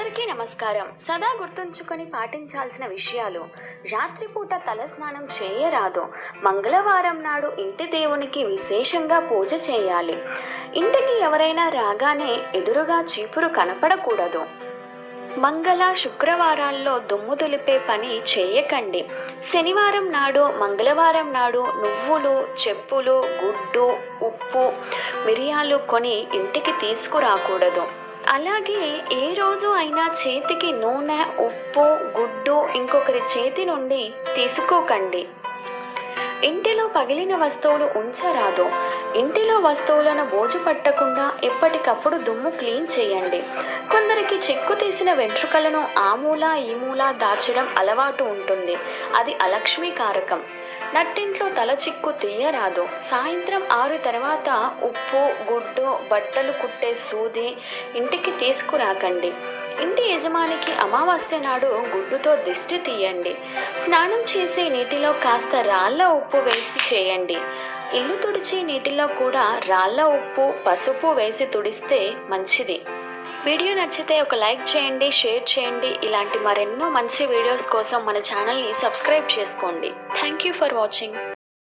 అందరికీ నమస్కారం. సదా గుర్తుంచుకొని పాటించాల్సిన విషయాలు. రాత్రిపూట తలస్నానం చేయరాదు. మంగళవారం నాడు ఇంటి దేవునికి విశేషంగా పూజ చేయాలి. ఇంటికి ఎవరైనా రాగానే ఎదురుగా చీపురు కనపడకూడదు. మంగళ శుక్రవారాల్లో దుమ్ము దులిపే పని చేయకండి. శనివారం నాడు మంగళవారం నాడు నువ్వులు చెప్పులు గుడ్డు ఉప్పు మిరియాలు కొని ఇంటికి తీసుకురాకూడదు. అలాగే ఏ రోజు అయినా చేతికి నూనె ఉప్పు గుడ్డు ఇంకొకరి చేతి నుండి తీసుకోకండి. ఇంటిలో పగిలిన వస్తువులు ఉంచరాదు. ఇంటిలో వస్తువులను బోజు పట్టకుండా ఎప్పటికప్పుడు దుమ్ము క్లీన్ చేయండి. కొందరికి చెక్కు తీసిన వెంట్రుకలను ఆ మూల ఈ మూల దాచడం అలవాటు ఉంటుంది. అది అలక్ష్మీకారకం నట్టింట్లో తల చిక్కు తీయరాదు. సాయంత్రం ఆరు తర్వాత ఉప్పు గుడ్డు బట్టలు కుట్టే సూది ఇంటికి తీసుకురాకండి. ఇంటి యజమానికి అమావాస్య నాడు గుడ్డుతో దిష్టి తీయండి. స్నానం చేసే నీటిలో కాస్త రాళ్ళ ఉప్పు వేసి చేయండి. ఇల్లు తుడిచి నీటిలో కూడా రాళ్ళ ఉప్పు పసుపు వేసి తుడిస్తే మంచిది. వీడియో నచ్చితే ఒక లైక్ చేయండి షేర్ చేయండి. ఇలాంటి మరెన్నో మంచి వీడియోస్ కోసం మన ఛానల్ని సబ్స్క్రైబ్ చేసుకోండి. Thank you for watching